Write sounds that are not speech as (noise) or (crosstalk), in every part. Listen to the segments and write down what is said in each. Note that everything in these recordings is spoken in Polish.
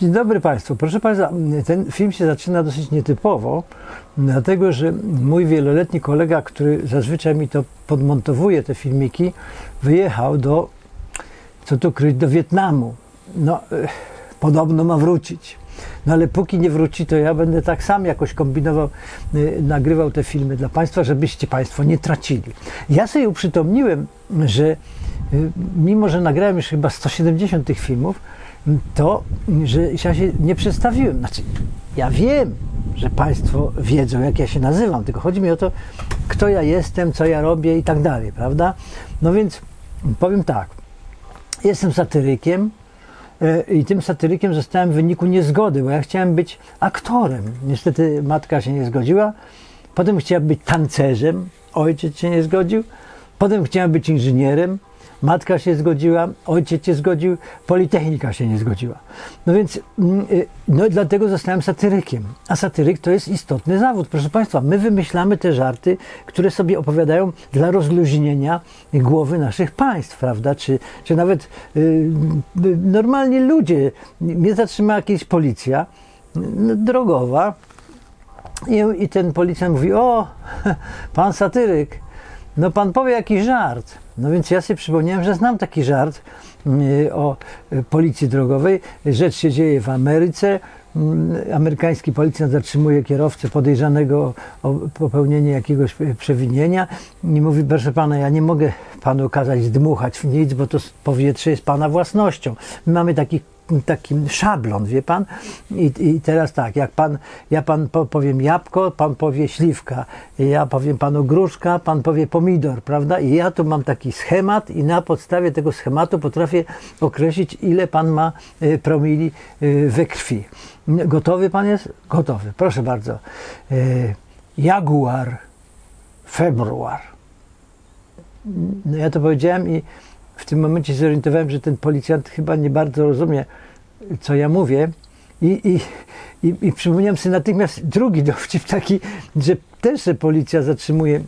Dzień dobry Państwu. Proszę Państwa, ten film się zaczyna dosyć nietypowo, dlatego że mój wieloletni kolega, który zazwyczaj mi to podmontowuje, te filmiki, wyjechał do, co tu kryć, do Wietnamu. No, eh, podobno ma wrócić. No ale póki nie wróci, to ja będę tak sam jakoś kombinował, y, nagrywał te filmy dla Państwa, żebyście Państwo nie tracili. Ja sobie uprzytomniłem, że y, mimo, że nagrałem już chyba 170 tych filmów, to, że ja się nie przedstawiłem. Znaczy, ja wiem, że Państwo wiedzą, jak ja się nazywam, tylko chodzi mi o to, kto ja jestem, co ja robię i tak dalej, prawda? No więc powiem tak. Jestem satyrykiem e, i tym satyrykiem zostałem w wyniku niezgody, bo ja chciałem być aktorem. Niestety matka się nie zgodziła. Potem chciałem być tancerzem, ojciec się nie zgodził. Potem chciałem być inżynierem, matka się zgodziła, ojciec się zgodził, Politechnika się nie zgodziła. No więc, mm, y, no dlatego zostałem satyrykiem. A satyryk to jest istotny zawód. Proszę Państwa, my wymyślamy te żarty, które sobie opowiadają dla rozluźnienia głowy naszych państw, prawda? Czy, czy nawet y, y, normalnie ludzie. Mnie zatrzymała jakieś policja y, drogowa, i, I ten policjant mówi: O, (laughs) pan satyryk, no pan powie jakiś żart. No więc ja sobie przypomniałem, że znam taki żart y, o y, policji drogowej. Rzecz się dzieje w Ameryce. Mm, Amerykański policjant zatrzymuje kierowcę podejrzanego o popełnienie jakiegoś przewinienia i mówi, proszę pana, ja nie mogę panu kazać zdmuchać w nic, bo to powietrze jest pana własnością. My mamy taki taki szablon, wie pan? I, I teraz tak, jak pan, ja pan po, powiem jabłko, pan powie śliwka, ja powiem panu gruszka, pan powie pomidor, prawda? I ja tu mam taki schemat i na podstawie tego schematu potrafię określić, ile pan ma y, promili y, we krwi. Gotowy pan jest? Gotowy, proszę bardzo. Y, Jaguar, februar. No ja to powiedziałem i w tym momencie zorientowałem, że ten policjant chyba nie bardzo rozumie, co ja mówię. I, i, i, i przypomniałem sobie natychmiast drugi dowcip taki, że też se policja zatrzymuje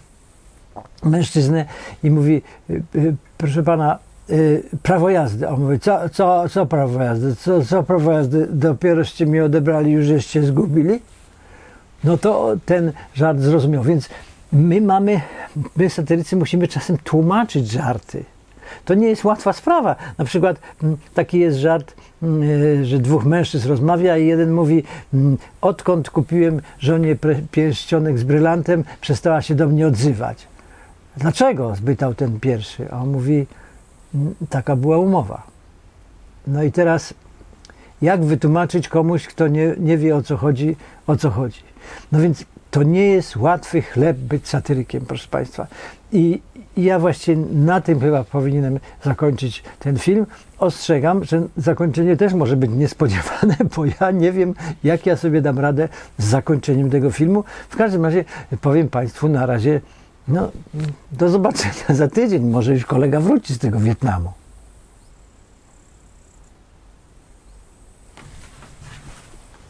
mężczyznę i mówi, y, y, proszę pana, y, prawo jazdy. A on mówi, co, co, co prawo jazdy? Co, co prawo jazdy? Dopieroście mi odebrali, już żeście zgubili? No to ten żart zrozumiał. Więc my mamy, my satyrycy musimy czasem tłumaczyć żarty. To nie jest łatwa sprawa. Na przykład mm, taki jest żart, mm, e, że dwóch mężczyzn rozmawia i jeden mówi, mm, odkąd kupiłem żonie pierścionek z brylantem, przestała się do mnie odzywać. Dlaczego? spytał ten pierwszy. A on mówi, "Mm, taka była umowa. No i teraz jak wytłumaczyć komuś, kto nie, nie wie o co chodzi, o co chodzi. No więc to nie jest łatwy chleb być satyrykiem, proszę Państwa. I ja właściwie na tym chyba powinienem zakończyć ten film. Ostrzegam, że zakończenie też może być niespodziewane, (laughs) bo ja nie wiem, jak ja sobie dam radę z zakończeniem tego filmu. W każdym razie powiem Państwu na razie, no, do zobaczenia (laughs) za tydzień. Może już kolega wróci z tego Wietnamu.